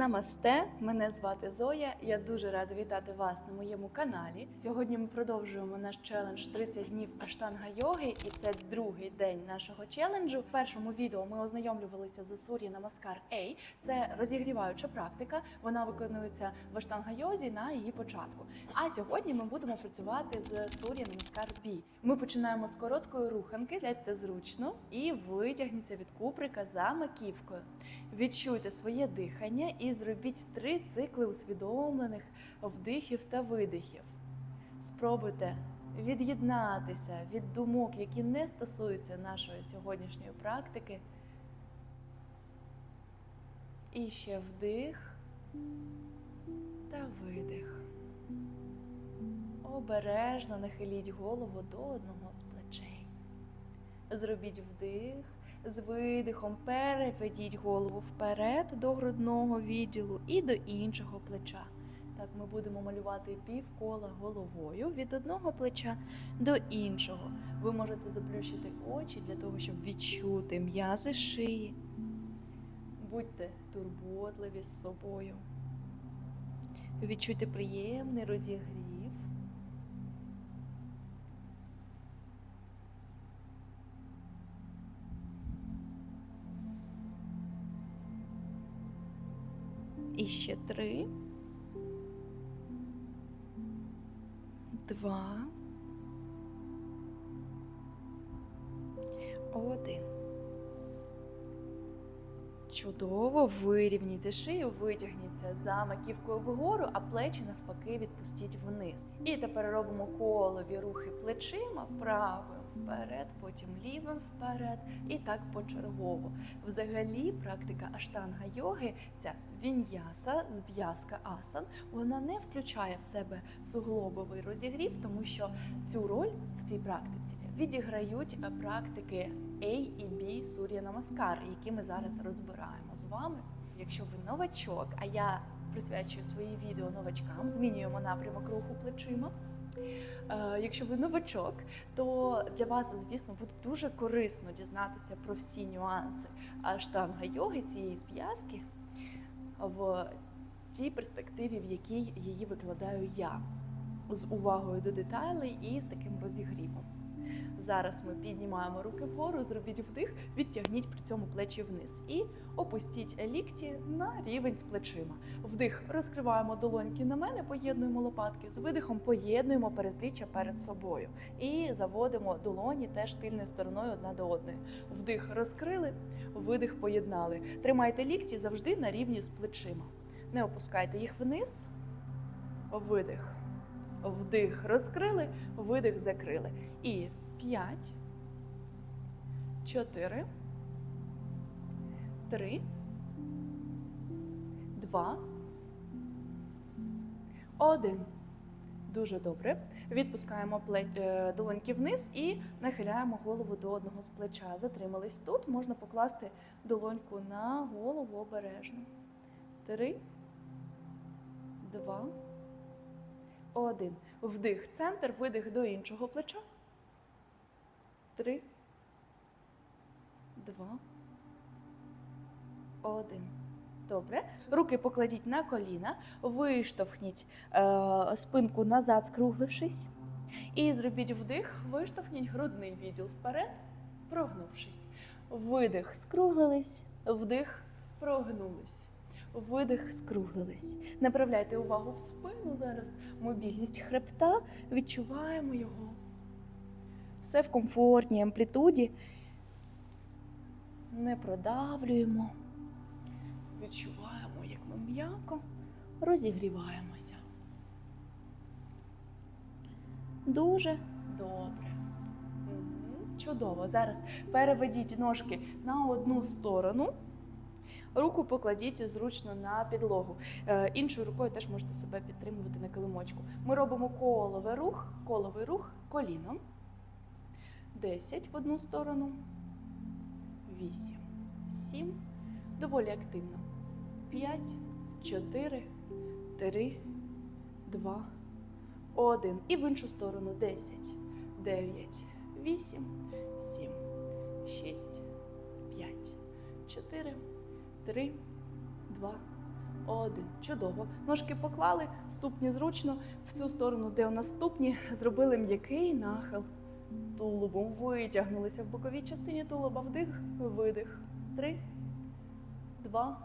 Намасте, мене звати Зоя. Я дуже рада вітати вас на моєму каналі. Сьогодні ми продовжуємо наш челендж 30 днів аштанга йоги, і це другий день нашого челенджу. В першому відео ми ознайомлювалися з Сур'я Намаскар A. Це розігріваюча практика. Вона виконується в аштанга йозі на її початку. А сьогодні ми будемо працювати з Сур'я Намаскар B. Ми починаємо з короткої руханки. Сядьте зручно і витягніться від куприка за маківкою. Відчуйте своє дихання і зробіть три цикли усвідомлених вдихів та видихів. Спробуйте від'єднатися від думок, які не стосуються нашої сьогоднішньої практики. І ще вдих та видих. Обережно нахиліть голову до одного з плечей. Зробіть вдих. З видихом переведіть голову вперед до грудного відділу і до іншого плеча. Так, ми будемо малювати півкола головою від одного плеча до іншого. Ви можете заплющити очі для того, щоб відчути м'язи шиї. Будьте турботливі з собою. Відчуйте приємний розігрів. Ще три. Два. Один. Чудово, вирівнійте шию, витягніться за маківкою вгору, а плечі навпаки відпустіть вниз. І тепер робимо колові рухи плечима правим вперед, потім лівим вперед, і так почергово. Взагалі, практика аштанга йоги, ця віньяса, зв'язка асан, вона не включає в себе суглобовий розігрів, тому що цю роль в цій практиці відіграють е, практики A і B Сур'я Намаскар, які ми зараз розбираємо з вами. Якщо ви новачок, а я присвячую свої відео новачкам, змінюємо напрямок руху плечима. Е, Якщо ви новачок, то для вас, звісно, буде дуже корисно дізнатися про всі нюанси аштанга йоги цієї зв'язки в тій перспективі, в якій її викладаю я, з увагою до деталей і з таким розігрівом. Зараз ми піднімаємо руки вгору, зробіть вдих, відтягніть при цьому плечі вниз і опустіть лікті на рівень з плечима. Вдих, розкриваємо долоньки на мене, поєднуємо лопатки. З видихом поєднуємо передпліччя перед собою і заводимо долоні теж тильною стороною одна до одної. Вдих розкрили, видих поєднали. Тримайте лікті завжди на рівні з плечима. Не опускайте їх вниз. Видих. Вдих розкрили, видих закрили. І 5, 4, 3, 2, 1. Дуже добре. Відпускаємо е, долоньки вниз і нахиляємо голову до одного з плеча. Затримались тут. Можна покласти долоньку на голову обережно. Три, два, один. Вдих, центр, видих до іншого плеча. Три, два, один. Добре. Руки покладіть на коліна, виштовхніть е, спинку назад, скруглившись. І зробіть вдих, виштовхніть грудний відділ вперед, прогнувшись. Видих, скруглились, вдих, прогнулись. Видих, скруглились. Направляйте увагу в спину зараз. Мобільність хребта. Відчуваємо його. Все в комфортній амплітуді. Не продавлюємо. Відчуваємо, як ми м'яко розігріваємося. Дуже добре. Чудово. Зараз переведіть ножки на одну сторону. Руку покладіть зручно на підлогу. Е, іншою рукою теж можете себе підтримувати на килимочку. Ми робимо коловий рух, коловий рух коліном. 10 в одну сторону. 8, 7. Доволі активно. 5, 4, 3, 2, 1. І в іншу сторону 10, 9, 8, 7, 6, 5, 4, 3, 2, один. Чудово. Ножки поклали, ступні зручно. В цю сторону, де у нас ступні, зробили м'який нахил. Тулубом витягнулися в боковій частині тулуба. Вдих, видих. Три, два,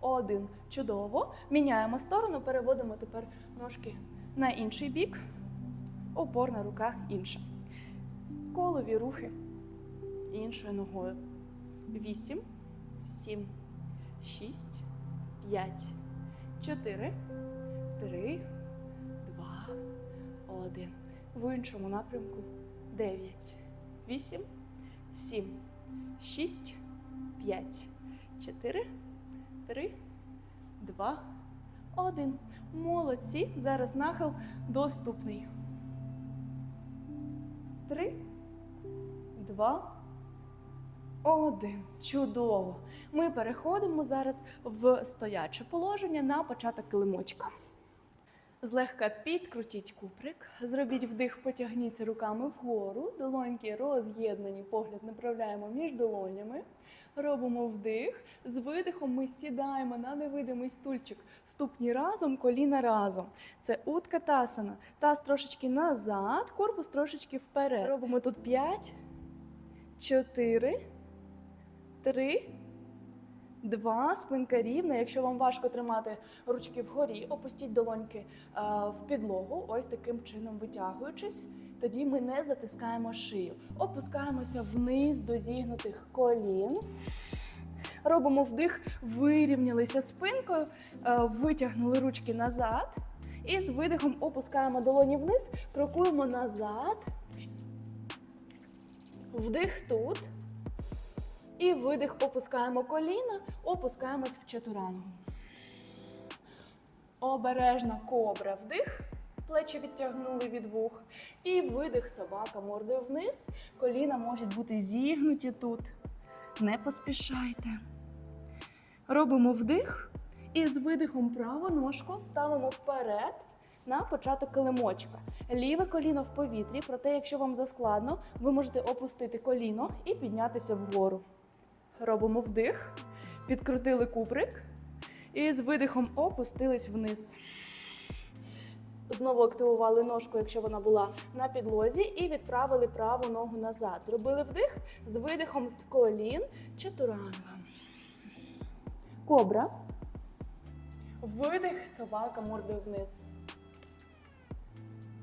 один. Чудово. Міняємо сторону, переводимо тепер ножки на інший бік. Опорна рука інша. Колові рухи іншою ногою. Вісім, сім, шість, п'ять, чотири, три, два, один. В іншому напрямку. Дев'ять, вісім, сім, шість, п'ять, чотири, три, два, один. Молодці. Зараз нахил доступний. Три, два, один. Чудово. Ми переходимо зараз в стояче положення на початок килимочка. Злегка підкрутіть куприк, зробіть вдих, потягніться руками вгору, долоньки роз'єднані, погляд направляємо між долонями. Робимо вдих. З видихом ми сідаємо на невидимий стульчик. Ступні разом, коліна разом. Це утка тасана. Таз трошечки назад, корпус трошечки вперед. Робимо тут 5, 4, 3, Два, спинка рівна. Якщо вам важко тримати ручки вгорі, опустіть долоньки е, в підлогу, ось таким чином витягуючись. Тоді ми не затискаємо шию. Опускаємося вниз до зігнутих колін. Робимо вдих, вирівнялися спинкою, е, витягнули ручки назад. І з видихом опускаємо долоні вниз, крокуємо назад. Вдих тут. І видих, опускаємо коліна, опускаємось в чатурангу. Обережна кобра вдих, плечі відтягнули від вух. І видих собака мордою вниз. Коліна можуть бути зігнуті тут. Не поспішайте. Робимо вдих. І з видихом праву ножку ставимо вперед на початок килимочка. Ліве коліно в повітрі, проте, якщо вам заскладно, ви можете опустити коліно і піднятися вгору. Робимо вдих, підкрутили куприк і з видихом опустились вниз. Знову активували ножку, якщо вона була на підлозі, і відправили праву ногу назад. Зробили вдих з видихом з колін чатуранга. Кобра. Видих, собака мордою вниз.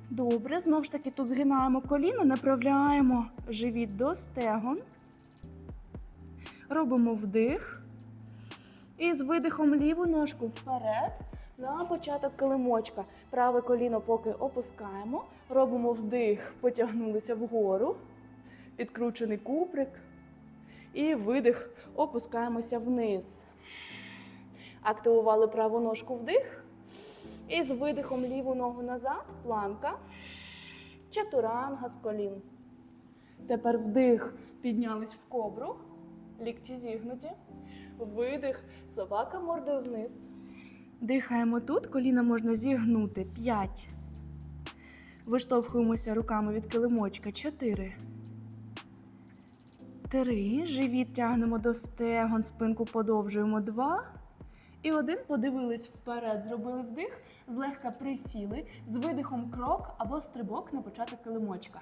Добре, знову ж таки тут згинаємо коліна, направляємо живіт до стегон. Робимо вдих. І з видихом ліву ножку вперед на початок килимочка. Праве коліно поки опускаємо. Робимо вдих, потягнулися вгору. Підкручений куприк. І видих, опускаємося вниз. Активували праву ножку вдих. І з видихом ліву ногу назад. Планка. Чатуранга з колін. Тепер вдих, піднялись в кобру. Лікті зігнуті. Видих. Собака мордою вниз. Дихаємо тут. Коліна можна зігнути. П'ять. Виштовхуємося руками від килимочка. Чотири. Три. Живіт тягнемо до стегон. Спинку подовжуємо. Два. І один подивились вперед. Зробили вдих. Злегка присіли. З видихом крок або стрибок на початок килимочка.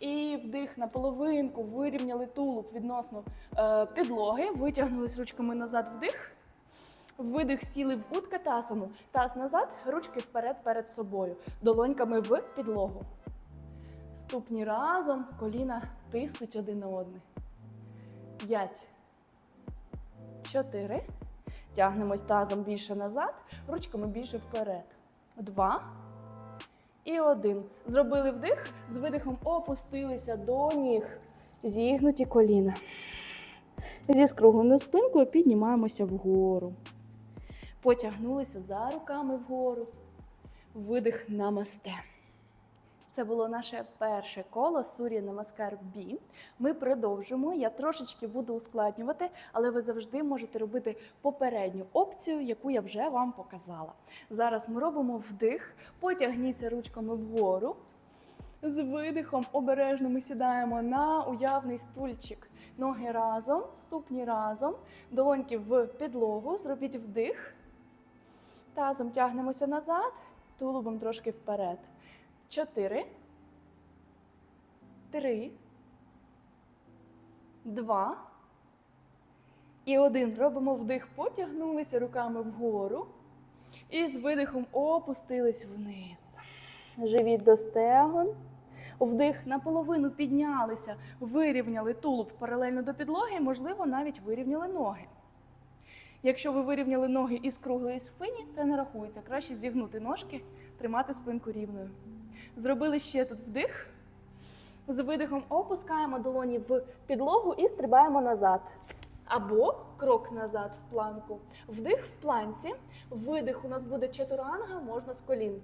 І вдих на половинку, вирівняли тулуб відносно е, підлоги, витягнулись ручками назад вдих. Видих сіли в уткатасану. Таз назад, ручки вперед перед собою. Долоньками в підлогу. Ступні разом, коліна тиснуть один на одне. П'ять. Чотири. Тягнемось тазом більше назад, ручками більше вперед. Два. І один. Зробили вдих, з видихом опустилися до ніг. Зігнуті коліна. Зі скругленою спинкою піднімаємося вгору. Потягнулися за руками вгору. Видих намасте. Це було наше перше коло Сур'я Намаскар Бі. Ми продовжимо. Я трошечки буду ускладнювати, але ви завжди можете робити попередню опцію, яку я вже вам показала. Зараз ми робимо вдих, потягніться ручками вгору. З видихом обережно ми сідаємо на уявний стульчик. Ноги разом, ступні разом, долоньки в підлогу. Зробіть вдих. Тазом тягнемося назад, тулубом трошки вперед. Чотири. Три. Два. І один. Робимо вдих, потягнулися руками вгору. І з видихом опустились вниз. Живіт до стегон. Вдих наполовину піднялися, вирівняли тулуб паралельно до підлоги, можливо, навіть вирівняли ноги. Якщо ви вирівняли ноги і скруглили спині, це не рахується. Краще зігнути ножки, тримати спинку рівною. Зробили ще тут вдих. З видихом опускаємо долоні в підлогу і стрибаємо назад. Або крок назад в планку. Вдих в планці. Видих у нас буде чатуранга, можна з колін.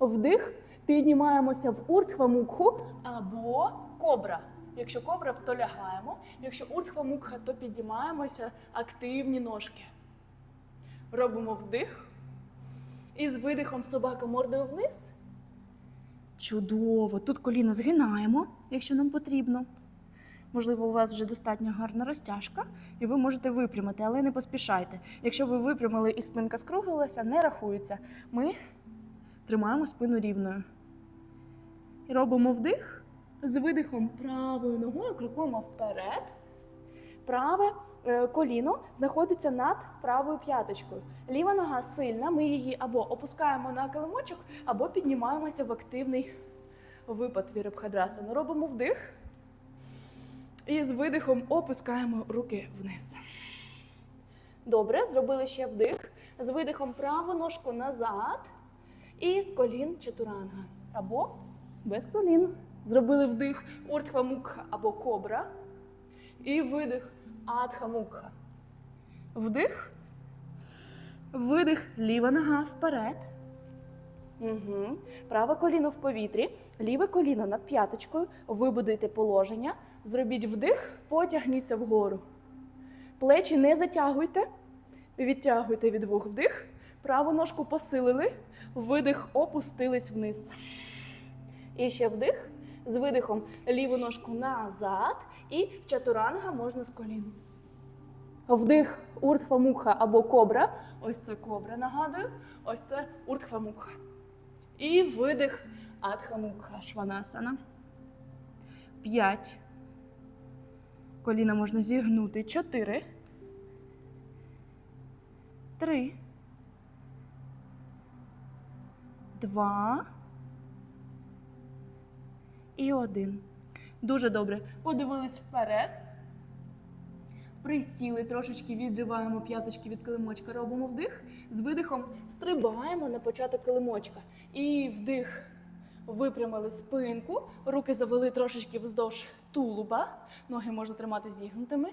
Вдих, піднімаємося в уртхвамукху або кобра. Якщо кобра, то лягаємо. Якщо уртхвамукха, то піднімаємося активні ножки. Робимо вдих. І з видихом собака мордою вниз. Чудово! Тут коліна згинаємо, якщо нам потрібно. Можливо, у вас вже достатньо гарна розтяжка, і ви можете випрямити, але не поспішайте. Якщо ви випрямили і спинка скруглилася, не рахується. Ми тримаємо спину рівною. І робимо вдих з видихом правою ногою крокуємо вперед. Праве коліно знаходиться над правою п'яточкою. Ліва нога сильна, ми її або опускаємо на килимочок, або піднімаємося в активний випад вірабхадрасану. Робимо вдих. І з видихом опускаємо руки вниз. Добре, зробили ще вдих. З видихом праву ножку назад. І з колін чатуранга. Або без колін. Зробили вдих уртхвамукха або кобра. І видих адхамукха. Вдих. Видих. Ліва нога вперед. Угу. Праве коліно в повітрі, ліве коліно над п'яточкою. Вибудуйте положення. Зробіть вдих, потягніться вгору. Плечі не затягуйте. Відтягуйте від вух вдих. Праву ножку посилили. Видих, опустились вниз. І ще вдих. З видихом ліву ножку назад. І чатуранга можна з колін. Вдих уртхвамукха або кобра. Ось це кобра, нагадую. Ось це уртхвамукха. І видих адхамукха шванасана. П'ять. Коліна можна зігнути. Чотири. Три. Два. І один. Дуже добре. Подивились вперед. Присіли, трошечки відриваємо п'яточки від килимочка, робимо вдих. З видихом стрибаємо на початок килимочка. І вдих. Випрямили спинку, руки завели трошечки вздовж тулуба. Ноги можна тримати зігнутими.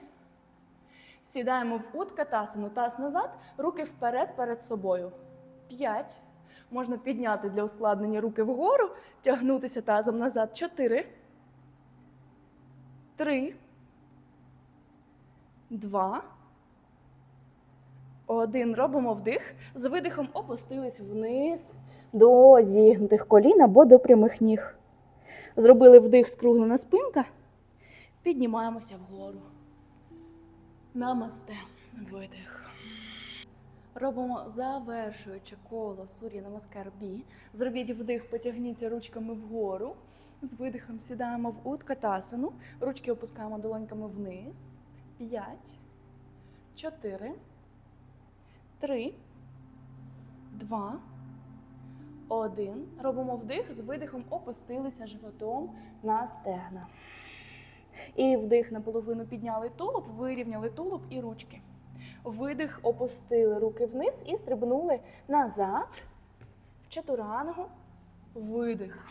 Сідаємо в уткатасану, таз назад, руки вперед перед собою. П'ять. Можна підняти для ускладнення руки вгору, тягнутися тазом назад. Чотири. Три. Два. Один. Робимо вдих. З видихом опустились вниз до зігнутих колін або до прямих ніг. Зробили вдих, скруглена спинка. Піднімаємося вгору. Намасте. Видих. Робимо завершуюче коло сур'я намаскар бі. Зробіть вдих, потягніться ручками вгору. З видихом сідаємо в уткатасану. Ручки опускаємо долоньками вниз. П'ять, чотири, три, два, один. Робимо вдих, з видихом опустилися животом на стегна. І вдих наполовину підняли тулуб, вирівняли тулуб і ручки. Видих, опустили руки вниз і стрибнули назад. В чатурангу. Видих.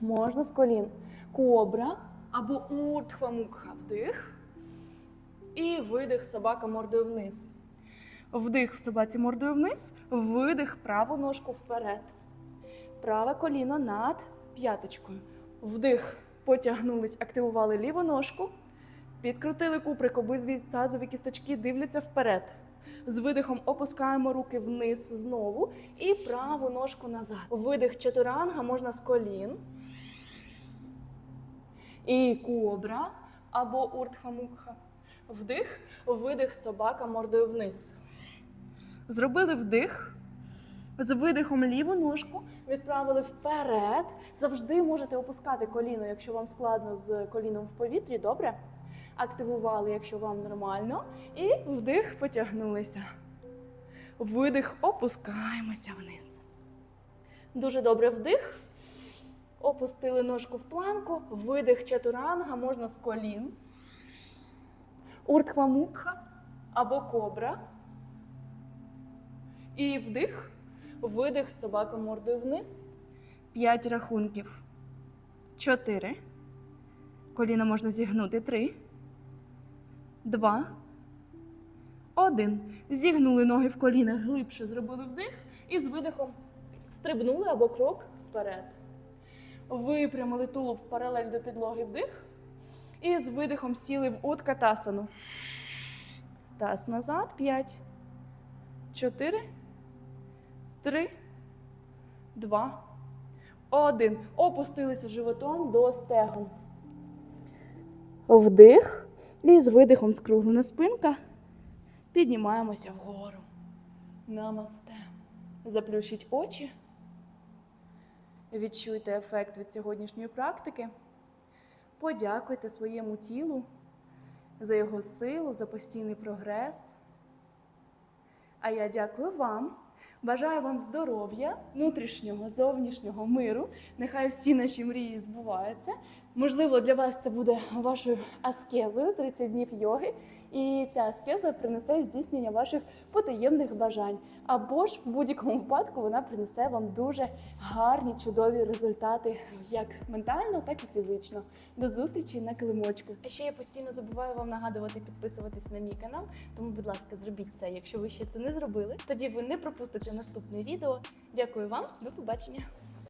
Можна з колін. Кобра або уртхвамукха. Вдих. І видих собака мордою вниз. Вдих в собаці мордою вниз, видих праву ножку вперед. Праве коліно над п'яточкою. Вдих. Потягнулись, активували ліву ножку. Підкрутили куприк, обидві тазові кісточки дивляться вперед. З видихом опускаємо руки вниз знову і праву ножку назад. Видих чатуранга можна з колін. І кобра або уртхамукха. Вдих, видих, собака мордою вниз. Зробили вдих. З видихом ліву ножку відправили вперед. Завжди можете опускати коліно, якщо вам складно з коліном в повітрі, добре? Активували, якщо вам нормально. І вдих, потягнулися. Видих, опускаємося вниз. Дуже добре вдих. Опустили ножку в планку, видих чатуранга, можна з колін. Уртхвамукха або кобра. І вдих, видих, собака мордою вниз. П'ять рахунків. Чотири. Коліна можна зігнути. Три. Два. Один. Зігнули ноги в колінах глибше, зробили вдих і з видихом стрибнули або крок вперед. Випрямили тулуб паралель до підлоги вдих. І з видихом сіли в уткатасану. Таз назад. П'ять. Чотири. Три. Два. Один. Опустилися животом до стегон. Вдих. І з видихом скруглена спинка. Піднімаємося вгору. Намасте. Заплющіть очі. Відчуйте ефект від сьогоднішньої практики. Подякуйте своєму тілу за його силу, за постійний прогрес. А я дякую вам. Бажаю вам здоров'я, внутрішнього, зовнішнього миру. Нехай всі наші мрії збуваються. Можливо, для вас це буде вашою аскезою 30 днів йоги, і ця аскеза принесе здійснення ваших потаємних бажань. Або ж в будь-якому випадку вона принесе вам дуже гарні, чудові результати, як ментально, так і фізично. До зустрічі на килимочку. А ще я постійно забуваю вам нагадувати підписуватись на мій канал. Тому, будь ласка, зробіть це, якщо ви ще це не зробили. Тоді ви не пропустите наступне відео. Дякую вам, до побачення.